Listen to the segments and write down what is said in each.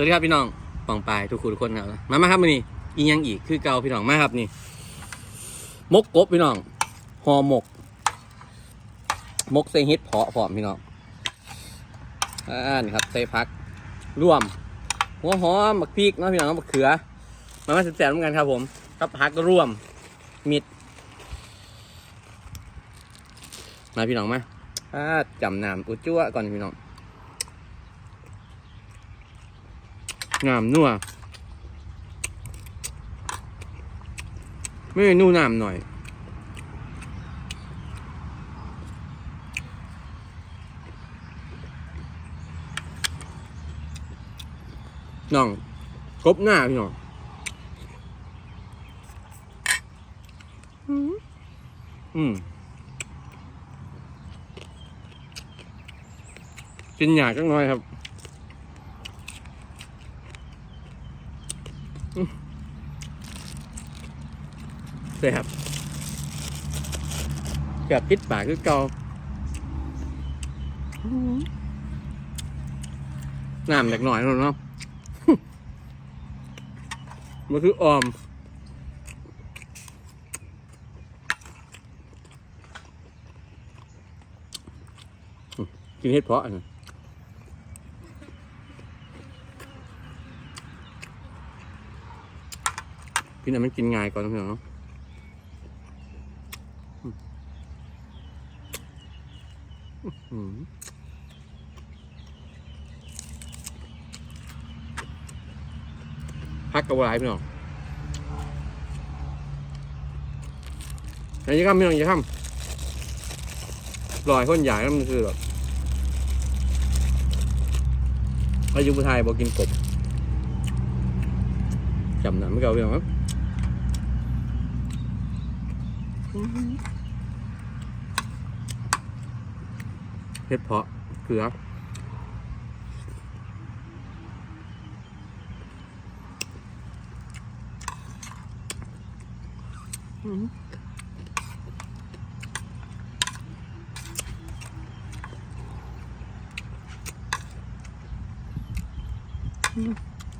วัสดีครับพี่น้องปองปายทุกคนทุกคนครับมามาครับมื้อนี้อีหยังอีกคือเก่าพี่น้องมาครับนี่มกกบพี่น้องห่อหมก มกใส่ฮ็ดเพาะพร้อมพี่น้องอ่านี่ครับใส่ผักร่วม หัวหอมบักพริกเนาะพี่น้องบักเขือ มามาแซ่บๆเหมือนกันครับผมกับผักร่วมมิดมาพี่น้องมาอ่าจำน้ำอุจจั่วก่อนพี่น้อง งามนัวไม่นู่น้ำหน่อย น้องกบหน้าพี่น้องอืมอืมกินหยาจังน้อยครับ แซ่บแบบพิษปากคือเกาน้ำเล็กหน่อยเนาะมันคือออมกินเห็ดเพาะอัน นั้นพี่น่ะมันกินง่ายกว่อนะพี่น้องเนาะพักกับอะไรพี่น้องอย่างนี้ครับพี่น้องอย่าทำลอยคนใหญ่แล้วมันคือแบบอายุผู้ไทยบอกกินกบจำหนังไม่เก่าพี่น้องครับ เห็ดเพาะเกลืออืม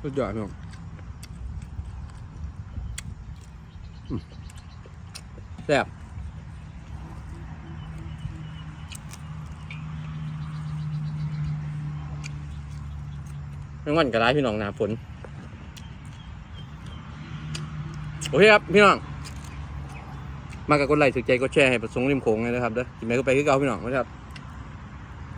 สุดยอดพี่น้องอืม แซ่บไม่วันก็ได้พี่น้องนาฝนโอเคครับพี่น้อง มากับกดไลค์ถือใจกดแชร์ให้ประสงค์ริมโขงเลยนะครับเด้อกินไปก็ไปคือเก่าพี่น้องนะครับ